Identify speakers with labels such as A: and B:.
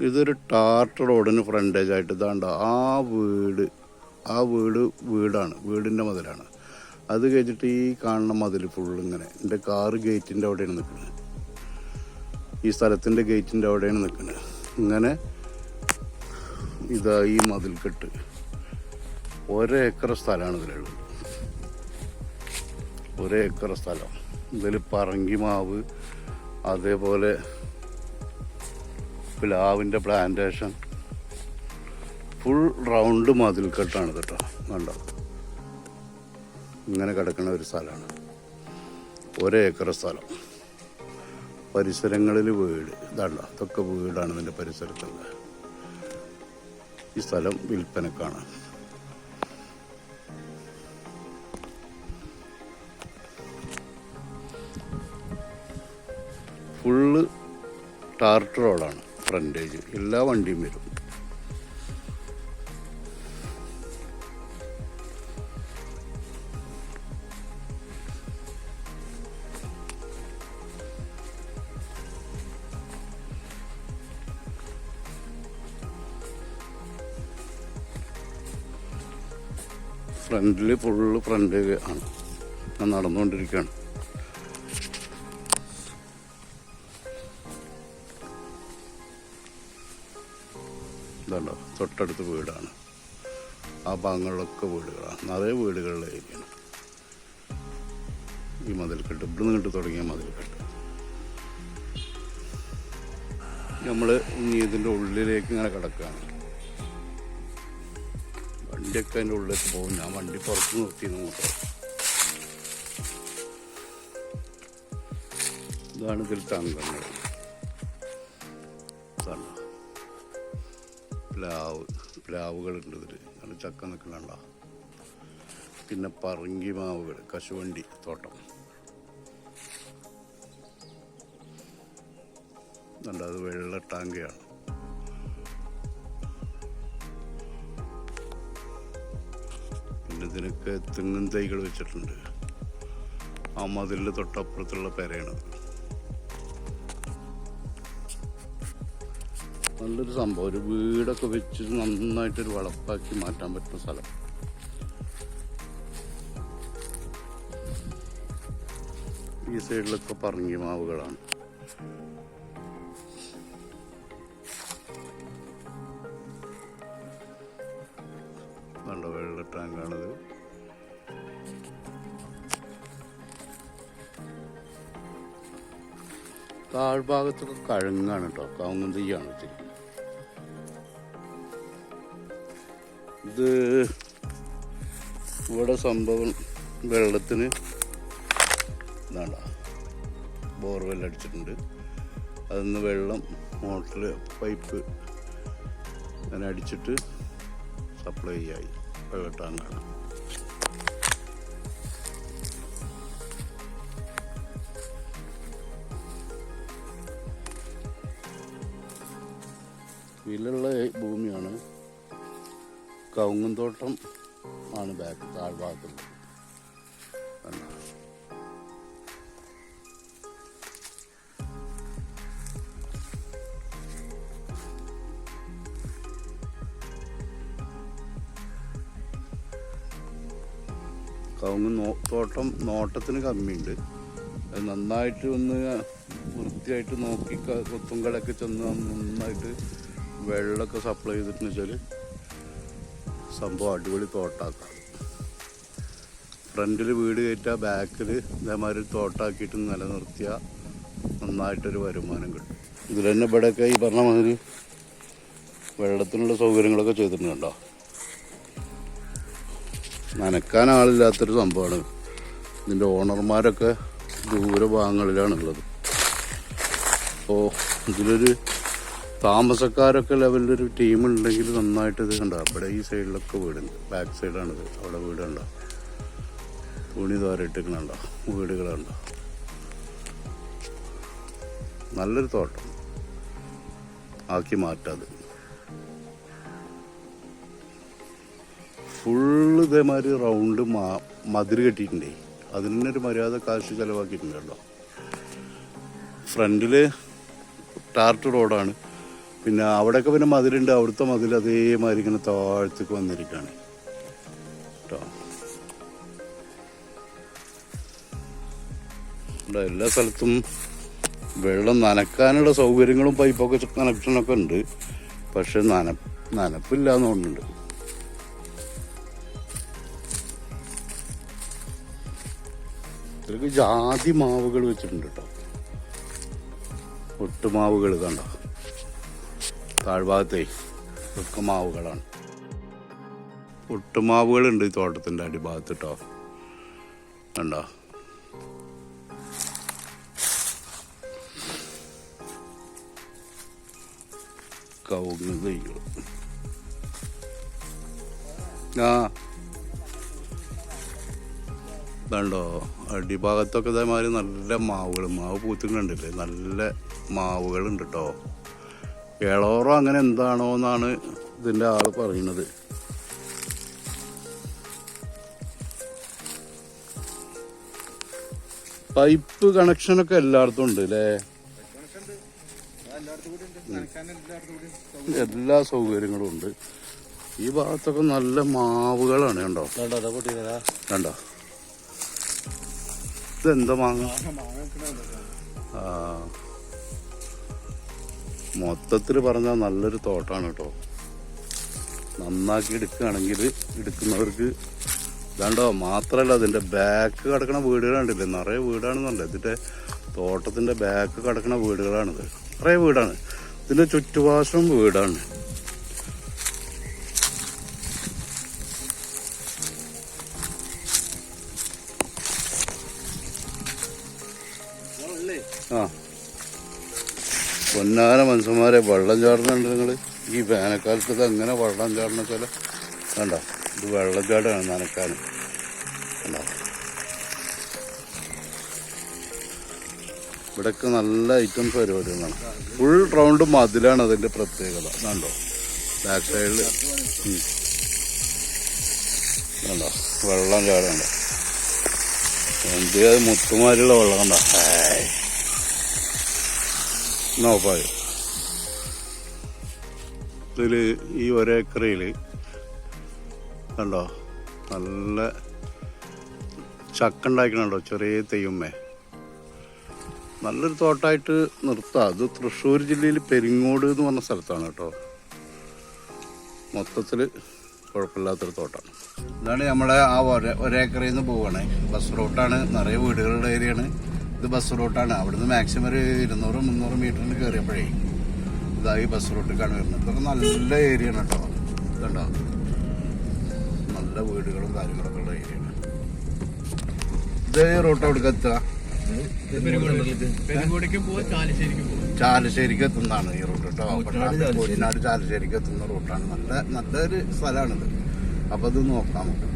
A: ഇതൊരു ടാർട്ട് റോഡിന് ഫ്രണ്ടേജ് ആയിട്ട് ഇതാണ്ട് ആ വീട് ആ വീട് വീടാണ് വീടിന്റെ മതിലാണ്. അത് കഴിഞ്ഞിട്ട് ഈ കാണുന്ന മതിൽ ഫുൾ ഇങ്ങനെ. എന്റെ കാറ് ഗേറ്റിന്റെ അവിടെയാണ് നിൽക്കുന്നത്. ഈ സ്ഥലത്തിന്റെ ഗേറ്റിന്റെ അവിടെയാണ് നിൽക്കുന്നത്. ഇങ്ങനെ ഇതാ ഈ മതിൽ കെട്ട് ഒരേക്കർ സ്ഥലമാണ് ഇതിലുള്ളത്. ഒരേക്കർ സ്ഥലം. ഇതിൽ പറങ്കിമാവ് അതേപോലെ പ്ലാവിന്റെ പ്ലാന്റേഷൻ ഫുൾ റൗണ്ട് മതിൽക്കെട്ടാണ് കേട്ടോ. കണ്ടോ? ഇങ്ങനെ കിടക്കുന്ന ഒരു സ്ഥലമാണ്. ഒരേക്കർ സ്ഥലം. പരിസരങ്ങളിൽ വീട്. ഇതാണല്ലോ അതൊക്കെ വീടാണ് ഇതിന്റെ പരിസരത്തുള്ള. ഈ സ്ഥലം വിൽപ്പനക്കാണ്. ഫുള്ള് ടാർട്ട് റോഡാണ് ഫ്രണ്ടേജ്. എല്ലാ വണ്ടിയും വരും. ഫ്രണ്ടിൽ ഫുള്ള് ഫ്രണ്ട് ആണ്. ഞാൻ നടന്നുകൊണ്ടിരിക്കുകയാണ്. തൊട്ടടുത്ത് വീടാണ്. ആ ഭാഗങ്ങളിലൊക്കെ വീടുകളാണ്. നിറയെ വീടുകളുടെ ഏരിയയാണ് ഈ മതിൽക്കെട്ട്. ഇവിടുന്ന് കെട്ട് തുടങ്ങിയ മതിൽക്കെട്ട്. നമ്മൾ ഇനി ഇതിന്റെ ഉള്ളിലേക്ക് ഇങ്ങനെ കിടക്കുകയാണ്. വണ്ടിയൊക്കെ അതിന്റെ ഉള്ളിലേക്ക് പോകും. ഞാൻ വണ്ടി പുറത്ത് നിർത്തി നോക്കാം ഇതാണ് ഇതിൽ തങ്കങ്ങൾ പ്ലാവുകളുണ്ട് ഇതിൽ നല്ല ചക്ക നിൽക്കണണ്ട? പിന്നെ പറങ്കി മാവുകൾ കശുവണ്ടി തോട്ടം. അത് വെള്ള ടാങ്കയാണ്. പിന്നെ ഇതിനൊക്കെ തെങ്ങും തൈകൾ വെച്ചിട്ടുണ്ട്. ആ മതിലിന്റെ തൊട്ടപ്പുറത്തുള്ള പെരയാണത്. നല്ലൊരു സംഭവം. ഒരു വീടൊക്കെ വെച്ച് നന്നായിട്ടൊരു വളപ്പാക്കി മാറ്റാൻ പറ്റുന്ന സ്ഥലം. ഈ സൈഡിലൊക്കെ പറങ്ങി മാവുകളാണ്. നല്ല വെള്ള ടാങ്കാണത്. താഴ്ഭാഗത്തൊക്കെ കഴുങ്ങാണ് കേട്ടോ. കവുങ്ങും ഇത്തിരി ഇത് ഇവിടെ സംഭവം വെള്ളത്തിന് ഇതാണ്ട ബോർവെൽ അടിച്ചിട്ടുണ്ട്. അതിന്ന് വെള്ളം മോട്ടറിൽ പൈപ്പ് അങ്ങനെ അടിച്ചിട്ട് സപ്ലൈ ആയി വെള്ള ടാങ്കാണ്. ഭൂമിയാണ് കവുങ്ങും തോട്ടം ആണ് ബാക്ക് താഴ്ഭാഗത്ത് കണ്ടോ? കവുങ്ങ് തോട്ടം നോട്ടത്തിന് കമ്മിയുണ്ട് അത് നന്നായിട്ട് ഒന്ന് വൃത്തിയായിട്ട് നോക്കി കൊത്തും കടയൊക്കെ ചെന്ന് നന്നായിട്ട് വെള്ളമൊക്കെ സപ്ലൈ ചെയ്തിട്ടെന്ന് വെച്ചാൽ സംഭവം അടിപൊളി തോട്ടാക്കാം ഫ്രണ്ടിൽ വീട് കയറ്റുക ബാക്കിൽ ഇതേമാതിരി തോട്ടാക്കിയിട്ട് നിലനിർത്തിയാൽ നന്നായിട്ടൊരു വരുമാനം കിട്ടും. ഇതിൽ തന്നെ ഇവിടെയൊക്കെ ഈ പറഞ്ഞ മാതിരി വെള്ളത്തിനുള്ള സൗകര്യങ്ങളൊക്കെ ചെയ്തിട്ടുണ്ട്? കേട്ടോ നനക്കാൻ ആളില്ലാത്തൊരു സംഭവമാണ്. ഇതിന്റെ ഓണർമാരൊക്കെ ദൂരഭാഗങ്ങളിലാണുള്ളത് അപ്പോൾ ഇതിലൊരു താമസക്കാരൊക്കെ ലെവലിലൊരു ടീം ഉണ്ടെങ്കിൽ നന്നായിട്ട് ഇത് കണ്ടോ? അവിടെ ഈ സൈഡിലൊക്കെ വീടുണ്ട്. ബാക്ക് സൈഡാണിത്. അവിടെ വീടുണ്ടോ തുണി തോരയിട്ടിരിക്കണുണ്ടോ വീടുകളുണ്ടോ നല്ലൊരു തോട്ടം. ആക്കി മാറ്റാത് ഫുള്ള് ഇതേമാതിരി റൗണ്ട് മാ മതിൽ കെട്ടിയിട്ടുണ്ടേ. അതിന് ഒരു മര്യാദ കാശ് ചിലവാക്കിയിട്ടുണ്ടല്ലോ ഫ്രണ്ടിൽ ടാർട്ട് റോഡാണ്. പിന്നെ അവിടെയൊക്കെ പിന്നെ മതിലുണ്ട്. അവിടുത്തെ മതിൽ അതേമാതിരി ഇങ്ങനെ താഴത്തേക്ക് വന്നിരിക്കുകയാണ് കേട്ടോ ഇവിടെ എല്ലാ സ്ഥലത്തും വെള്ളം നനക്കാനുള്ള സൗകര്യങ്ങളും പൈപ്പൊക്കെ കണക്ഷനൊക്കെ ഉണ്ട്. പക്ഷെ നന നനപ്പില്ല എന്ന് ജാതി മാവുകൾ വെച്ചിട്ടുണ്ട് കേട്ടോ ഒട്ടുമാവുകൾ കണ്ടോ? താഴ്ഭാഗത്തേ ഒക്കെ മാവുകളാണ് ഒട്ടുമാവുകളുണ്ട് ഈ തോട്ടത്തിന്റെ അടിഭാഗത്ത് കേട്ടോ കണ്ടോ? ഇതുണ്ടോ അടിഭാഗത്തൊക്കെ ഇതേമാതിരി നല്ല മാവുകൾ. മാവ് പൂത്തും നല്ല മാവുകളുണ്ട് കേട്ടോ ഇളോറോ അങ്ങനെ എന്താണോ എന്നാണ് ഇതിന്റെ ആൾ പറയുന്നത്. പൈപ്പ് കണക്ഷനൊക്കെ എല്ലായിടത്തും ഉണ്ട് അല്ലേ എല്ലാ സൗകര്യങ്ങളും ഉണ്ട്. ഈ ഭാഗത്തൊക്കെ നല്ല മാവുകളാണ് കണ്ടോ? കണ്ടോ ഇതെന്താ മാങ്ങ? ആ. മൊത്തത്തിൽ പറഞ്ഞാൽ നല്ലൊരു തോട്ടാണ് കേട്ടോ. നന്നാക്കി എടുക്കുകയാണെങ്കിൽ എടുക്കുന്നവർക്ക് ഇതാണ്ടോ മാത്രമല്ല അതിന്റെ ബാക്ക് കിടക്കണ വീടുകളുണ്ടല്ലേ നിറയെ വീടാണെന്നുണ്ട് ഇതിന്റെ തോട്ടത്തിന്റെ ബാക്ക് കിടക്കണ വീടുകളാണിത്. നിറയെ വീടാണ്. ഇതിന്റെ ചുറ്റുപാശം വീടാണ്. ആ. പൊന്നാന മനുഷ്യന്മാരെ വെള്ളം ചാടുന്നുണ്ട് നിങ്ങൾ ഈ വേനൽക്കാലത്ത് അങ്ങനെ വെള്ളം ചാടണ വെച്ചാൽ കണ്ടോ? ഇത് വെള്ളച്ചാട്ടമാണ് നനക്കാൻ കണ്ടോ? ഇവിടെയൊക്കെ നല്ല ഐറ്റംസ് പരിപാടികളാണ്. ഫുൾ റൗണ്ട് മതിലാണ് അതിന്റെ പ്രത്യേകത. കണ്ടോ? ബാക്ക് സൈഡിൽ കണ്ടോ? വെള്ളം ചാടണ്ട എന്ത് മുത്തുമാരിയുള്ള വെള്ളം കണ്ടോ? നോപ്പായോ ഇതിൽ ഈ ഒരേക്കറിയിൽ കണ്ടോ? നല്ല ചക്ക ഉണ്ടാക്കണുണ്ടോ ചെറിയ തെയ്യമ്മേ. നല്ലൊരു തോട്ടായിട്ട് നിർത്താം. അത് തൃശ്ശൂർ ജില്ലയിൽ പെരിങ്ങോട് എന്ന് പറഞ്ഞ സ്ഥലത്താണ് കേട്ടോ. മൊത്തത്തിൽ കുഴപ്പമില്ലാത്തൊരു തോട്ടാണ്. ഇതാണ് നമ്മളെ ആ ഒരേ ഒരേക്കറിൽ നിന്ന് പോവുകയാണ് ബസ് റൂട്ടാണ്. നിറയെ വീടുകളുടെ ഏരിയയാണ്. ഇത് ബസ് റൂട്ടാണ് അവിടുന്ന് മാക്സിമം ഒരു ഇരുന്നൂറ് മുന്നൂറ് മീറ്ററിന് കയറിയപ്പോഴേ ഇതായി ബസ് റൂട്ടിലേക്കാണ് വരുന്നത്. ഇതൊക്കെ നല്ല ഏരിയ ആണ് കേട്ടോ. ഇതുണ്ടോ? നല്ല വീടുകളും കാര്യങ്ങളൊക്കെ ഉള്ള ഏരിയയാണ് ഇത് റൂട്ട് എവിടെ എത്തുക?
B: ചാലശ്ശേരിക്കും
A: എത്തുന്നതാണ് ഈ റൂട്ട് കേട്ടോ. കോഴിനാട് ചാലശ്ശേരിക്ക് എത്തുന്ന റൂട്ടാണ് നല്ല നല്ലൊരു സ്ഥലമാണിത്. അപ്പൊ ഇത് നോക്കാം നമുക്ക്.